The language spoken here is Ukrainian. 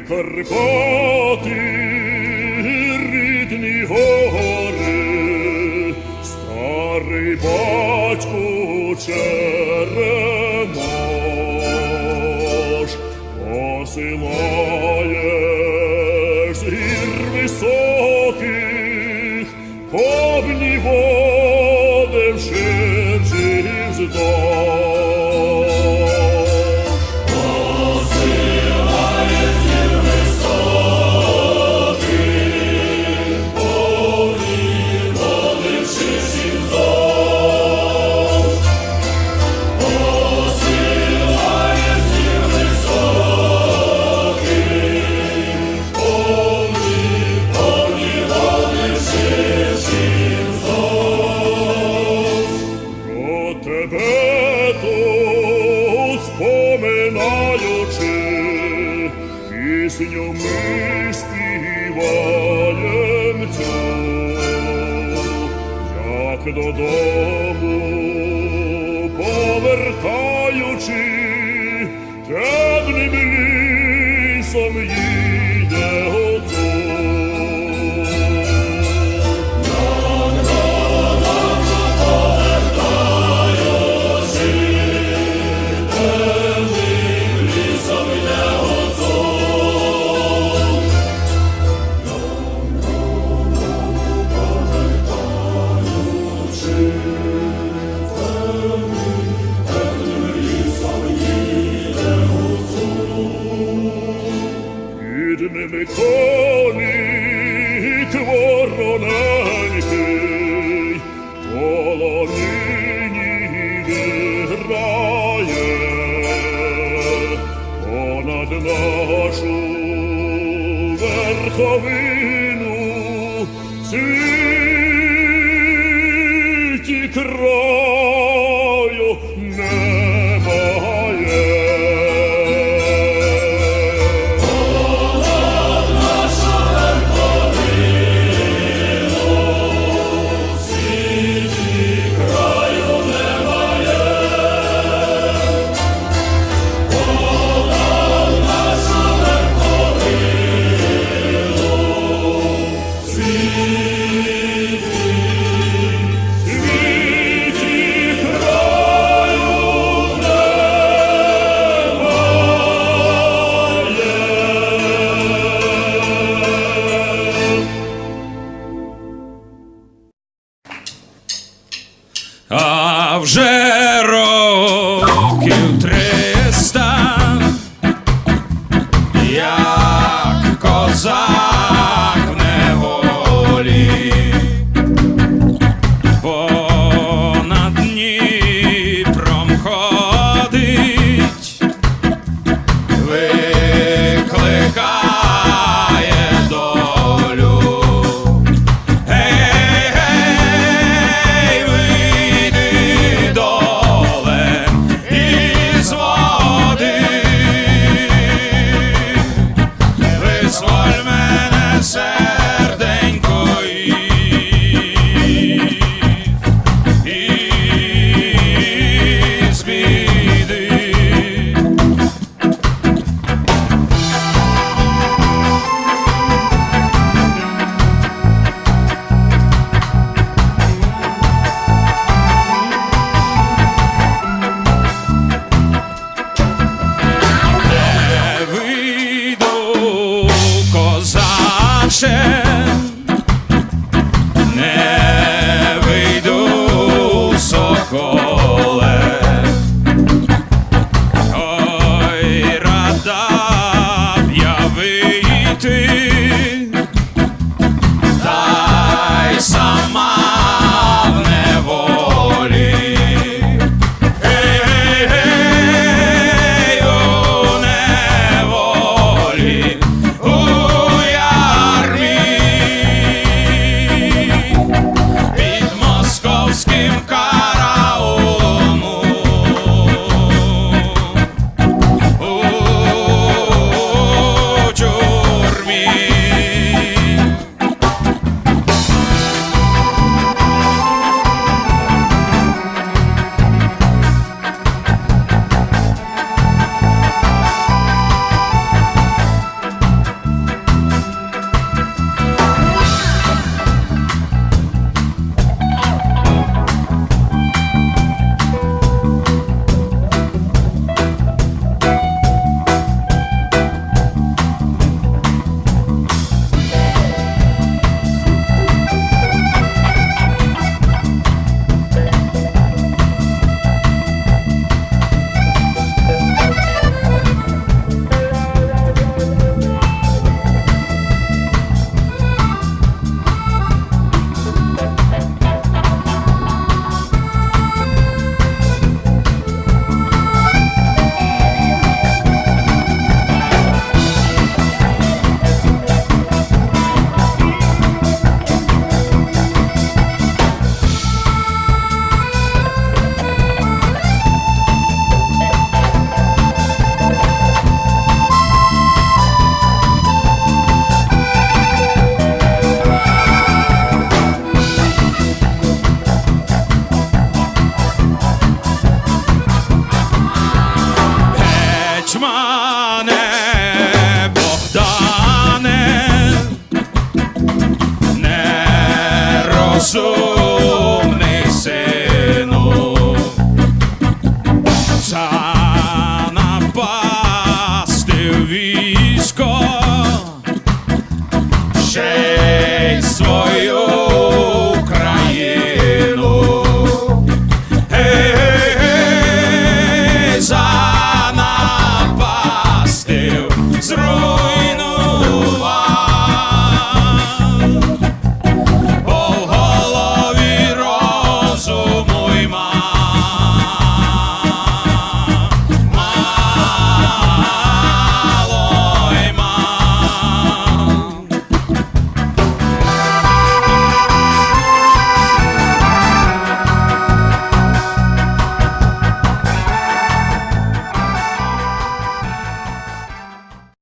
Карпати, рідні гори, старий батько Черемош, посилаєш пісню ми співаєм як додому повертаючи, темним лісом їде нашу верховину А вже soul.